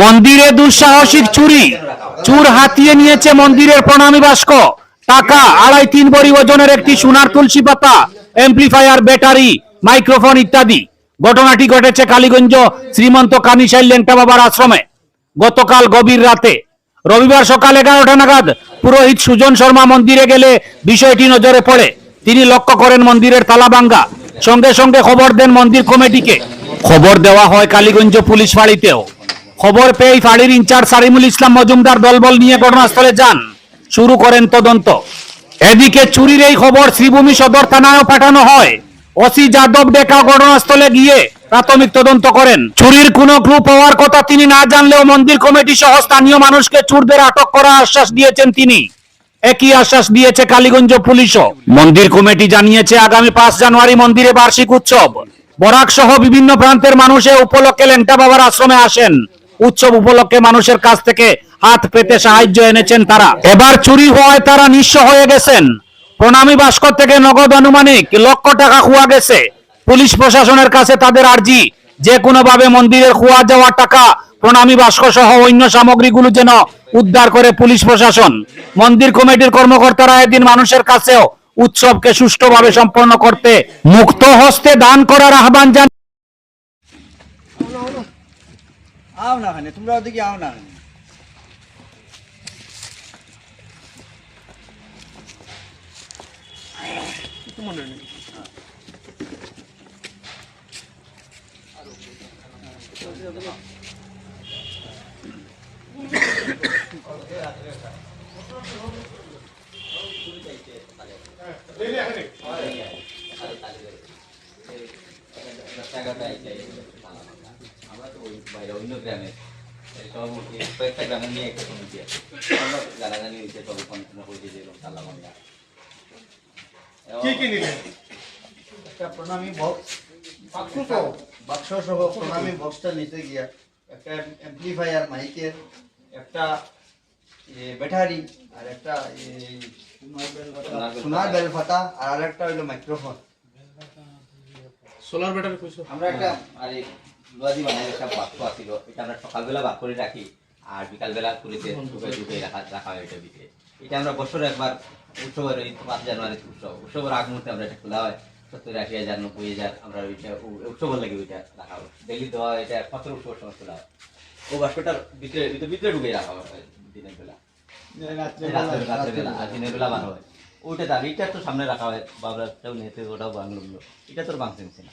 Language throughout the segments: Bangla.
মন্দিরে দুঃসাহসিক চুরি। চুর হাতিয়ে নিয়েছে মন্দিরের প্রণামী বাস্ক। টাকা, আড়াই তিন বড়ি ওজনের একটি সোনার তুলসী পাতা এমপ্লিফায়ার ব্যাটারি মাইক্রোফোন ইত্যাদি। ঘটনাটি ঘটেছে কালীগঞ্জ শ্রীমন্ত কানিশাইল লেংটা বাবার আশ্রমে। গতকাল গভীর রাতে। রবিবার সকাল এগারোটা নাগাদ পুরোহিত সুজন শর্মা মন্দিরে গেলে বিষয়টি নজরে পড়ে। তিনি লক্ষ্য করেন মন্দিরের তালাভাঙ্গা সঙ্গে সঙ্গে খবর দেন মন্দির কমিটিকে। খবর দেওয়া হয় কালীগঞ্জ পুলিশ ফাঁড়িতেও। খবর পেয়ে ফাঁড়ির ইনচার্জ সারিমুল ইসলাম মজুমদার দলবল নিয়ে ঘটনাস্থলে যান। শুরু করেন তদন্ত। এদিকে চুরির এই খবর শ্রীভূমি সদর থানায় পাঠানো হয়। ওসি যাদব ডেকা ঘটনাস্থলে গিয়ে প্রাথমিক তদন্ত করেন। চুরির কোনো ক্লু পাওয়ার কথা তিনি না জানলেও মন্দির কমিটি সহ স্থানীয় মানুষকে চুরদের আটক করার আশ্বাস দিয়েছেন তিনি। একই আশ্বাস দিয়েছে কালীগঞ্জ পুলিশও। মন্দির কমিটি জানিয়েছে, আগামী পাঁচ জানুয়ারি মন্দিরে বার্ষিক উৎসব। বরাক সহ বিভিন্ন প্রান্তের মানুষে উপলক্ষে লেংটা বাবার আশ্রমে আসেন। উৎসব উপলক্ষে মানুষের কাছ থেকে হাত পেতে সাহায্য এনেছেন তারা। এবার চুরি হওয়ায় তারা নিঃস্ব হয়ে গেছেন। প্রণামী ভাস্কর থেকে নগদ আনুমানিক লক্ষ টাকা খোয়া গেছে। পুলিশ প্রশাসনের কাছে তাদের আর্জি। যে কোনো ভাবে মন্দিরের খোয়া যাওয়া টাকা, প্রণামী ভাস্কর সহ অন্য সামগ্রীগুলো যেন উদ্ধার করে পুলিশ প্রশাসন। মন্দির কমিটির কর্মকর্তারা এদিন মানুষের কাছেও উৎসবকে সুষ্ঠুভাবে সম্পন্ন করতে মুক্ত হস্তে দান করার আহ্বান জানান আও না খানে তোমরা ওদিকে আও না খানে আমরা তো ওই বাইরে অন্য গ্রামে। এই কয়েকটা গ্রামে নিয়ে একটা কমিটি আছে। আমরা জানাজানি হয়েছে তবে কমিশনার হয়েছে যে এরকম তালা ভাঙা কি কি নিলেন? একটা প্রণামী বক্স। বাক্স সহ প্রণামী বক্সটা নিতে গিয়া একটা অ্যাম্পলিফায়ার মাইকের একটা ব্যাটারি আর একটা সোনার বেল ফাটা আর আরেকটা হইল মাইক্রোফোন। সোলার ব্যাটারি আমরা একটা আর এই লোহাদি বানাই একটা বাক্স আছিল এটা আমরা সকালবেলা ভাগ করে রাখি আর বিকালবেলা পুলিশে ঢুকে ঢুকে রাখা রাখা হয় এটা ভিতরে এটা আমরা বছরে একবার উৎসবের ওই পাঁচ জানুয়ারি উৎসব উৎসবের আগ মুহূর্তে আমরা এটা খোলা হয়। সত্তর আশি হাজার নব্বই হাজার আমরা ওইটা উ- উৎসবের লাগে ওইটা রাখা হয়। ডেলি দেওয়া হয় এটা সতেরো উৎসবের সময় খোলা হয়। ও বাক্সটার ভিতরে ভিতরে ভিতরে ঢুকে রাখা হয় দিনের বেলা। বেলা আর দিনের বেলা হয়। ওইটা দাবি এটা তো সামনে রাখা হয় নিয়েছে ওটাও বাংলো এটা তোর বাংছে না।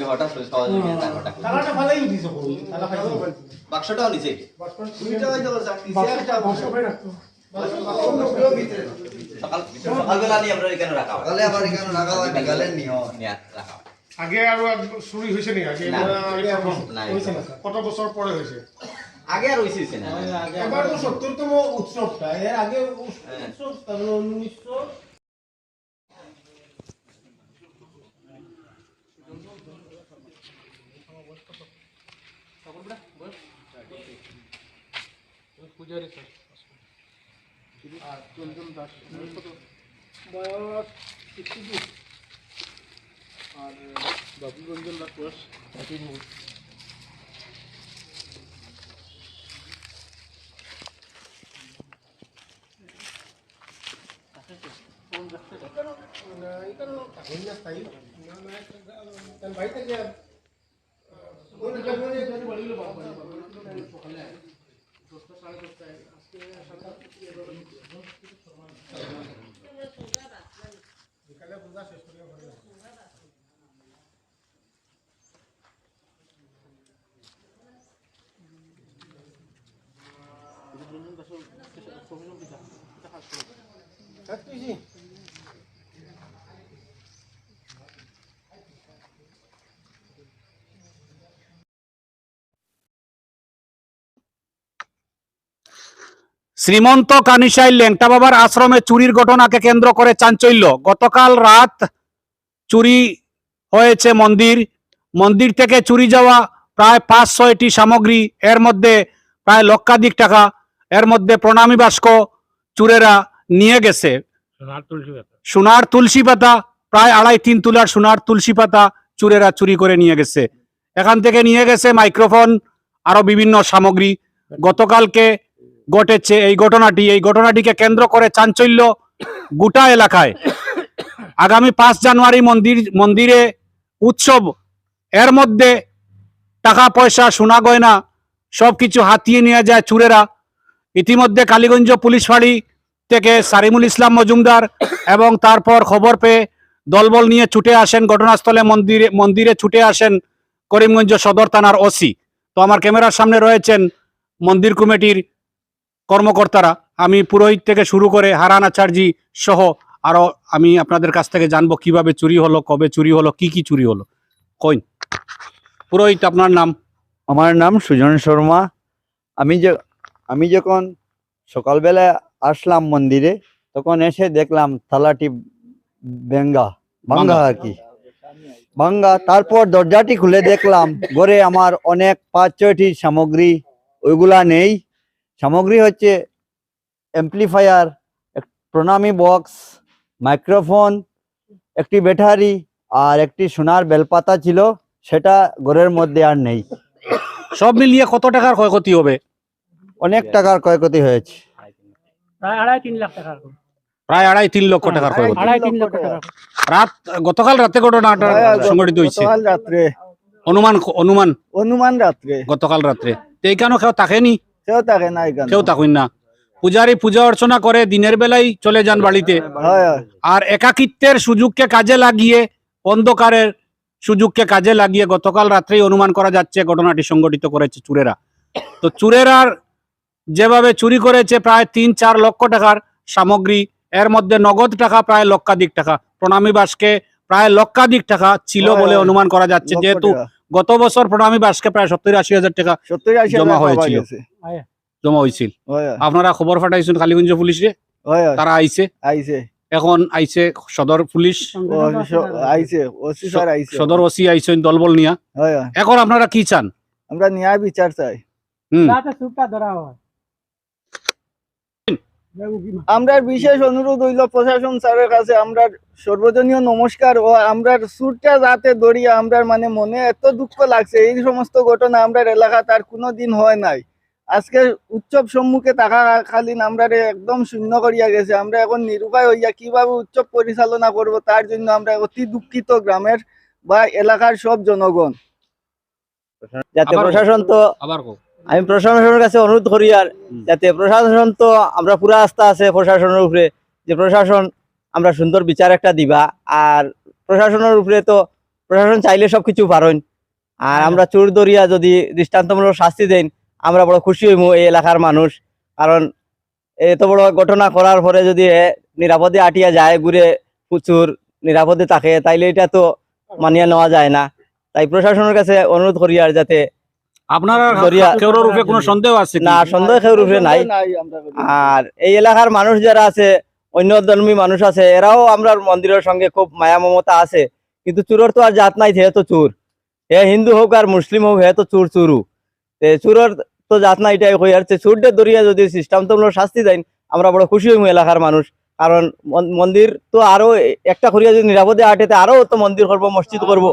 হয়তো স্যার নিচে। বাক্স একটা বাক্স করে রাখতো সকাল সকালবেলা নিয়ে আমরা এখানে রাখা হয়। আবার এখানে রাখা হয় বিকালের নিয়ে রাখা হয়। আগে আৰু চুৰি হৈছে নেকি আগে না। আগে? কত বছৰ পরে হৈছে আগে আর হয়েছে হয়েছে না এবাৰ তো সত্তরতম উৎসৱটা এর আগে হ্যাঁ। উৎসৱ তারপরে উনিশশো পূজারি স্যার আর চঞ্চল দাস বয়স কত? বয়স সিক্সটি টু আর বাবু রঞ্জন দাস বয়স থার্টি ফোর বাড়িতে গিয়ে সকালে দশটা সাড়ে দশটায় আজকে সাতটা বিকালে পূজা শেষ করে ঘরে আসি। শ্রীমন্ত কানিসাই ল্যাংটা বাবার আশ্রমে চুরির ঘটনাকে কেন্দ্র করে চাঞ্চল্য। গতকাল রাত চুরি হয়েছে মন্দির। মন্দির থেকে চুরি যাওয়া প্রায় পাঁচ ছয়টি সামগ্রী। এর মধ্যে প্রায় লক্ষাধিক টাকা এর মধ্যে প্রণামী বাস্ক চুরেরা নিয়ে গেছে। সোনার তুলসী পাতা। প্রায় আড়াই তিন তুলার সোনার তুলসী পাতা চুরেরা চুরি করে নিয়ে গেছে। এখান থেকে নিয়ে গেছে মাইক্রোফোন আরও বিভিন্ন সামগ্রী। গতকালকে ঘটেছে এই ঘটনাটি। এই ঘটনাটিকে কেন্দ্র করে চাঞ্চল্য গোটা এলাকায়। আগামী পাঁচ জানুয়ারি মন্দির মন্দিরে উৎসব। এর মধ্যে টাকা পয়সা সোনা গয়না সবকিছু হাতিয়ে নিয়ে যায় চুরেরা। ইতিমধ্যে কালীগঞ্জ পুলিশ ফাঁড়ি থেকে সারিমুল ইসলাম মজুমদার এবং তারপর খবর পেয়ে দলবল নিয়ে ছুটে আসেন ঘটনাস্থলে মন্দিরে মন্দিরে ছুটে আসেন করিমগঞ্জ সদর থানার ওসি। তো আমার ক্যামেরার সামনে রয়েছেন মন্দির কমিটির কর্মকর্তারা। আমি পুরোহিত থেকে শুরু করে হারান আচার্যি সহ আরও আমি আপনাদের কাছ থেকে জানব কীভাবে চুরি হলো, কবে চুরি হলো, কি কি চুরি হলো। কইন। পুরোহিত, আপনার নাম? আমার নাম সুজন শর্মা। আমি যে আমি যখন সকালবেলা আসলাম মন্দিরে তখন এসে দেখলাম থালাটি ভেঙ্গা ভাঙ্গা আর কি। ভাঙ্গা তারপর দরজাটি খুলে দেখলাম ঘরে আমার অনেক পাঁচ ছয়টি সামগ্রী ওইগুলা নেই। সামগ্রী হচ্ছে এমপ্লিফায়ার প্রণামী বক্স মাইক্রোফোন একটি ব্যাটারি আর একটি সোনার বেলপাতা ছিল সেটা ঘরের মধ্যে আর নেই। সব মিলিয়ে কত টাকার ক্ষয়ক্ষতি হবে? অনেক টাকার ক্ষয়ক্ষতি হয়েছে। প্রায় আড়াই তিন লাখ টাকার প্রায় আড়াই তিন লক্ষ টাকার ক্ষয়ক্ষতি। আড়াই তিন লক্ষ টাকা রাত গতকাল রাতে ঘটনাটা সংঘটিত হয়েছে। গতকাল রাত্রে। অনুমান অনুমান। অনুমান রাত্রে। গতকাল রাত্রে। তো এইখানে কেউ থাকেনি? কেউ থাকে না এখানে কেউ থাকুন না। পূজারি পূজা অর্চনা করে দিনের বেলায় চলে যান বাড়িতে। হয় হয়। আর একাকিত্বের সুযোগকে কাজে লাগিয়ে অন্ধকারের সুযোগকে কাজে লাগিয়ে গতকাল রাত্রেই অনুমান করা যাচ্ছে ঘটনাটি সংঘটিত করেছে চুরেরা। তো চুরেরার যেভাবে চুরি করেছে প্রায় তিন চার লক্ষ টাকার সামগ্রী এর মধ্যে নগদ টাকা প্রায় লক্ষাধিক টাকা। প্রণামী বাসকে প্রায় লক্ষাধিক টাকা ছিল বলে অনুমান করা যাচ্ছে। যেহেতু গত বছর প্রণামী বাসকে প্রায় সত্তর আশি হাজার টাকা জমা হয়েছিল। জমা হয়েছিল। হয় হয়, আপনারা খবর পাঠাইছেন কালীগঞ্জ পুলিশে তারা আইছে? আইছে। এখন আইছে সদর পুলিশ? আইছে ওসি স্যার আইছে। সদর ওসি আইছেন দলবল নিয়া। এখন আপনারা কি চান? আমরা ন্যায় বিচার চাই। হুম। ধরা হয়। আমরা বিশেষ অনুরোধ হইল প্রশাসন স্যারের কাছে আমরা সর্বজনীয় নমস্কার ও আমরা সুরটা যাতে দড়িয়ে আমরা মানে মনে এত দুঃখ লাগছে এই সমস্ত ঘটনা আমরা এলাকা তার কোনো দিন হয় নাই। আজকে উৎসব সম্মুখে থাকা থাকাকালীন আমরা একদম শূন্য করিয়া গেছে আমরা এখন নিরুপায় হইয়া কীভাবে উৎসব পরিচালনা করব তার জন্য আমরা অতি দুঃখিত গ্রামের বা এলাকার সব জনগণ। যাতে প্রশাসন তো আবার আমি প্রশাসনের কাছে অনুরোধ করি আর যাতে প্রশাসন তো আমরা পুরা আস্থা আছে প্রশাসনের উপরে যে প্রশাসন আমরা সুন্দর বিচার একটা দিবা আর প্রশাসনের উপরে তো প্রশাসন চাইলে সবকিছু পারেন আর আমরা চোর দরিয়া যদি দৃষ্টান্তমূলক শাস্তি দেন আমরা বড় খুশি হইমু এই এলাকার মানুষ। কারণ এত বড় ঘটনা করার পরে যদি নিরাপদে আটিয়া যায় ঘুরে প্রচুর নিরাপদে থাকে তাইলে এটা তো মানিয়ে নেওয়া যায় না। তাই প্রশাসনের কাছে অনুরোধ করি আর যাতে আপনারা কেউর রূপে কোনো সন্দেহ আছে না সন্দেহ কেউর উপরে নাই। আর এই এলাকার মানুষ যারা আছে অন্য ধর্মী মানুষ আছে এরাও আমরা মন্দিরের সঙ্গে খুব মায়া মমতা আছে। কিন্তু চুরর তো আর জাত নাই হে তো চুর। হে হিন্দু হোক আর মুসলিম হোক হে তো চুর চুরু। তে চুরর তো জাত নাই এটাই কই। আর চুরদের দরিয়া যদি সিস্টেম তো শাস্তি দেন আমরা বড় খুশি হইমু এলাকার মানুষ। কারণ মন- মন্দির তো আরও একটা করিয়া যদি নিরাপদে আটেতে আরও তো মন্দির করব মসজিদ করব।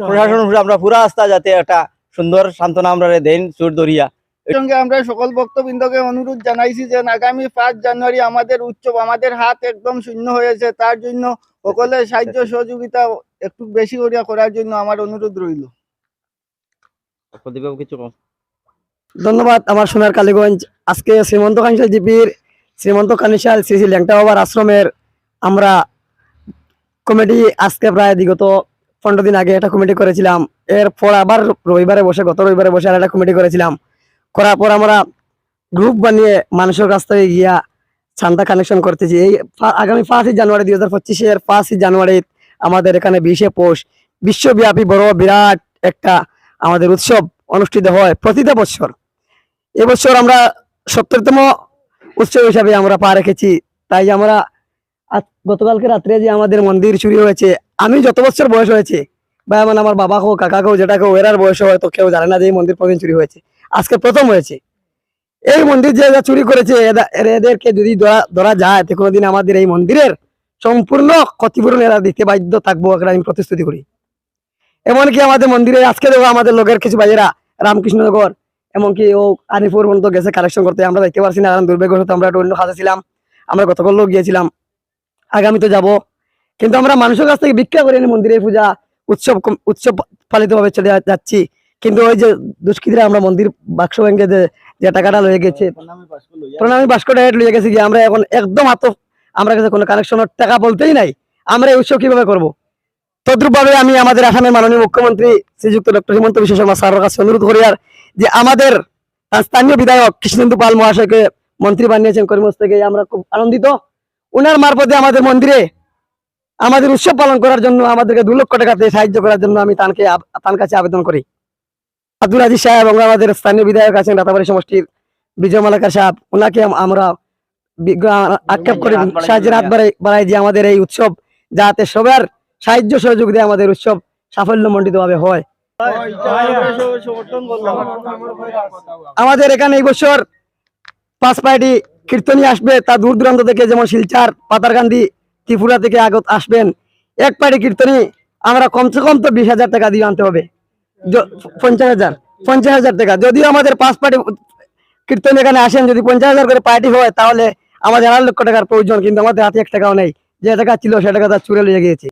প্রশাসনের আমরা পুরা আস্থা যাতে একটা সুন্দর সান্ত্বনা আমরা দেন চুর দরিয়া সঙ্গে আমরা সকল ভক্তবৃন্দকে অনুরোধ জানাইছি যে আগামী পাঁচ জানুয়ারি আমাদের উৎসব আমাদের হাত একদম শূন্য হয়েছে তার জন্য সকলের সাহায্য সহযোগিতা একটু বেশি করিয়া করার জন্য আমার অনুরোধ রইল। কিছু ধন্যবাদ আমার সোনার কালীগঞ্জ। আজকে শ্রীমন্ত কানিশাল জিপির শ্রীমন্ত কানিশাল শ্রী শ্রী ল্যাংটা বাবার আশ্রমের আমরা কমিটি আজকে প্রায় বিগত পনেরো দিন আগে একটা কমিটি করেছিলাম। এরপর আবার রবিবারে বসে, গত রবিবারে বসে আর একটা কমিটি করেছিলাম। করার পর আমরা গ্রুপ বানিয়ে মানুষের কাছ থেকে গিয়া চান্দা কানেকশন করতেছি। এই আগামী পাঁচই জানুয়ারি দুই হাজার পঁচিশের পাঁচই জানুয়ারি আমাদের এখানে বিশে পৌষ। বিশ্বব্যাপী বড় বিরাট একটা আমাদের উৎসব অনুষ্ঠিত হয় প্রতিটা বছর। এবছর আমরা সত্তরতম উৎসব হিসাবে আমরা পা রেখেছি। তাই আমরা গতকালকে রাত্রে যে আমাদের মন্দির চুরি হয়েছে আমি যত বছর বয়স হয়েছে, বা এমন আমার বাবা হোক, কাকা হোক যেটা হোক এরার বয়স হয়তো কেউ জানে না যে এই মন্দির প্রতিদিন চুরি হয়েছে। আজকে প্রথম হয়েছে। এই মন্দির যে চুরি করেছে এদেরকে যদি ধরা ধরা যায়, তো কোনোদিন আমাদের এই মন্দিরের সম্পূর্ণ ক্ষতিপূরণ এরা দিতে বাধ্য থাকব একটা আমি প্রতিশ্রুতি করি। এমনকি আমাদের মন্দিরে আজকে দেখো আমাদের লোকের কিছু ভাইয়েরা, রামকৃষ্ণনগর, এমনকি ও আনিপুর পর্যন্ত গেছে কালেকশন করতে, আমরা দেখতে পারছি না, কারণ দুর্ভাগ্যবশত আমরা একটু অন্য কাজে ছিলাম, আমরা গতকাল লোক গিয়েছিলাম। আগামীতে যাব। কিন্তু আমরা মানুষের কাছ থেকে ভিক্ষা করে মন্দিরে পূজা উৎসব উৎসব পালিত ভাবে চলে যাচ্ছি। কিন্তু ওই যে দুষ্কৃতীরা আমরা মন্দির বাক্স ব্যাংকে যে যে টাকাটা লয়ে গেছে প্রণামী বাস্কটা লয়ে গেছে। কি আমরা এখন একদম হাত আমরা কাছে কোনো কালেকশনের টাকা বলতেই নাই। আমরা এই উৎসব কীভাবে করব? তদ্রুপ ভাবে আমি আমাদের আসামের মাননীয় মুখ্যমন্ত্রী শ্রীযুক্ত ডক্টর হিমন্ত বিশ্ব শর্মা স্যারের কাছে অনুরোধ করি আর যে আমাদের স্থানীয় বিধায়ক কৃষ্ণেন্দু পাল মহাশয়কে মন্ত্রী বানিয়েছেন করিমগঞ্জ থেকে আমরা খুব আনন্দিত। উনার মারফতে আমাদের মন্দিরে আমাদের উৎসব পালন করার জন্য আমাদেরকে দু লক্ষ টাকাতে সাহায্য করার জন্য আমি তানকে তার কাছে আবেদন করি। আব্দুল আজিজ সাহেব এবং আমাদের স্থানীয় বিধায়ক আছেন রাতাবাড়ি সমষ্টির বিজয় মালাকার সাহেব। ওনাকে আমরা আক্ষেপ করে সাহায্যের হাত বাড়াই যে আমাদের এই উৎসব যাতে সবার সাহায্য সহযোগ দিয়ে আমাদের উৎসব সাফল্য মণ্ডিত ভাবে হয়। আমাদের এখানে এই বছর পাঁচ পার্টি কীর্তনী আসবে। তা দূর দূরান্ত থেকে যেমন শিলচার পাতারকান্দি ত্রিপুরা থেকে আগত আসবেন, এক পার্টি কীর্তনে আমরা কমসে কম তো বিশ হাজার টাকা দিয়ে আনতে হবে। পঞ্চাশ হাজার পঞ্চাশ হাজার টাকা। যদিও আমাদের পাঁচ পার্টি কীর্তন এখানে আসেন, যদি পঞ্চাশ হাজার করে পার্টি হয়, তাহলে আমাদের আড়াই লক্ষ টাকার প্রয়োজন, কিন্তু আমাদের হাতে এক টাকাও নেই। যে টাকা ছিল সে টাকা তার চুরে লিয়ে গিয়েছে।